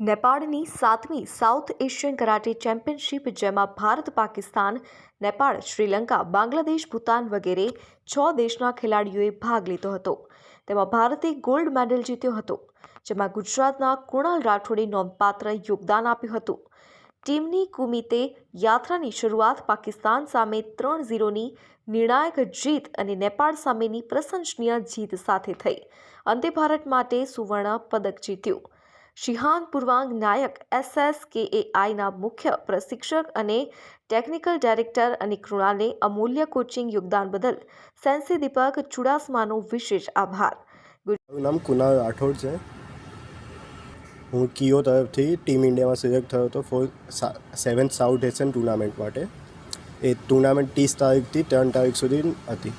નેપાળની સાતમી south Asian karate championship, જેમાં ભારત, પાકિસ્તાન, નેપાળ, શ્રીલંકા, બાંગ્લાદેશ, ભૂતાન વગેરે છ દેશના ખેલાડીઓએ ભાગ લીધો હતો. તેમાં ભારતે ગોલ્ડ મેડલ જીત્યો હતો, જેમાં ગુજરાતના કુણાલ રાઠોડે નોંધપાત્ર યોગદાન આપ્યું હતું. ટીમની કુમિતે યાત્રાની શરૂઆત પાકિસ્તાન સામે ત્રણ ઝીરોની નિર્ણાયક જીત અને નેપાળ સામેની પ્રશંસનીય જીત સાથે થઈ. અંતે ભારત માટે સુવર્ણ પદક જીત્યું. શિહાન પૂર્વાંગ નાયક એસએસકેએઆઈના મુખ્ય પ્રશિક્ષક અને ટેકનિકલ ડાયરેક્ટર અને કૃણાલને અમૂલ્ય કોચિંગ યોગદાન બદલ સેન્સી દીપક ચુડાસમાનો વિશેષ આભાર. મારું નામ કુનાલ રાઠોડ છે. હું કિયો તરફથી ટીમ ઇન્ડિયામાં સિલેક્ટ થયો હતો for seventh South Asian tournament માટે. એ ટુર્નામેન્ટ ત્રીસ તારીખથી ત્રણ તારીખ સુધી હતી.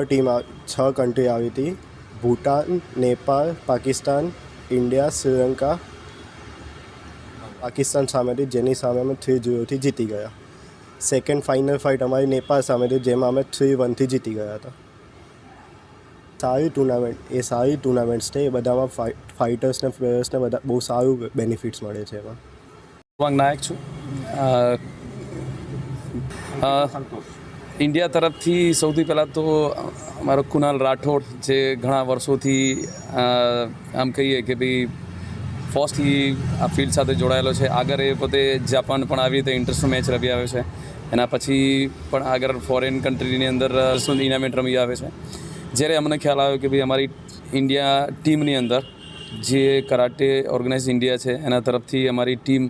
ટીમ છ કન્ટ્રી આવી હતી. ભૂટાન, નેપાળ, પાકિસ્તાન ઇન્ડિયા, શ્રીલંકા, પાકિસ્તાન સામેથી જેની સામે અમે થ્રી ઝીરોથી જીતી ગયા. સેકન્ડ ફાઇનલ ફાઇટ અમારી નેપાળ સામેથી, જેમાં અમે થ્રી વનથી જીતી ગયા હતા. સારી ટુર્નામેન્ટ એ સારી ટુર્નામેન્ટ્સ છે, એ બધામાં ફાઈ ફાઇટર્સને પ્લેયર્સને બધા બહુ સારું બેનિફિટ્સ મળે છે એમાં. નાયક છું. ઇન્ડિયા તરફથી સૌથી પહેલાં તો મારો કુનાલ રાઠોડ જે ઘણા વર્ષોથી આમ કહીએ કે ભાઈ ફર્સ્ટથી આ ફિલ્ડ સાથે જોડાયેલો છે. આગળ એ પોતે જાપાન પણ આવી રીતે ઇન્ટરનેશનલ મેચ રમી આવે છે. એના પછી પણ આગળ ફોરેન કન્ટ્રીની અંદર ટુર્નામેન્ટ રમી આવે છે. જ્યારે અમને ખ્યાલ આવ્યો કે ભાઈ અમારી ઇન્ડિયા ટીમની અંદર જે કરાટે ઓર્ગેનાઇઝ ઇન્ડિયા છે, એના તરફથી અમારી ટીમ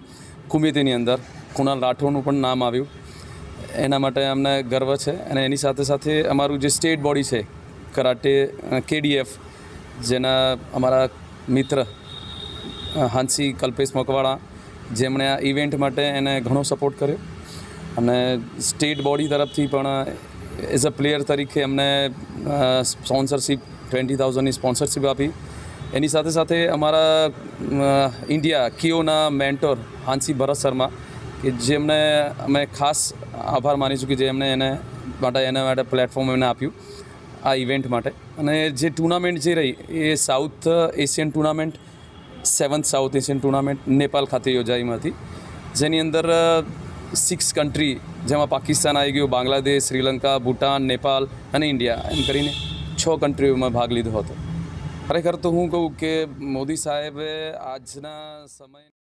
કુમિતીની અંદર કુણાલ રાઠોડનું પણ નામ આવ્યું. એના માટે અમને ગર્વ છે અને એની સાથે સાથે અમારું જે સ્ટેટ બોડી છે, કરાટે કેડીએફ, જેના અમારા મિત્ર હાંસી, કલ્પેશ મકવાણા, જેમણે આ ઇવેન્ટ માટે એને ઘણો સપોર્ટ કર્યો. અને સ્ટેટ બોડી તરફથી પણ એઝ અ પ્લેયર તરીકે અમને સ્પોન્સરશીપ ટ્વેન્ટી થાઉઝન્ડની સ્પોન્સરશીપ આપી. એની સાથે સાથે અમારા ઇન્ડિયા કિયોના મેન્ટોર હાંસી ભરત શર્મા કે જેમને અમે ખાસ આભાર માનીશું કે જે એમણે એને માટે એના માટે પ્લેટફોર્મ એમને આપ્યું આ ઇવેન્ટ માટે. અને જે ટુર્નામેન્ટ જે રહી એ South Asian tournament seventh South Asian tournament Nepal ખાતે યોજાઈમાં હતી. જેની અંદર સિક્સ કન્ટ્રી જેમાં પાકિસ્તાન આવી ગયું, બાંગ્લાદેશ, શ્રીલંકા, ભૂટાન નેપાલ અને ઇન્ડિયા એમ કરીને છ કન્ટ્રીઓમાં ભાગ લીધો હતો. ખરેખર તો હું કહું કે મોદી સાહેબે આજના સમય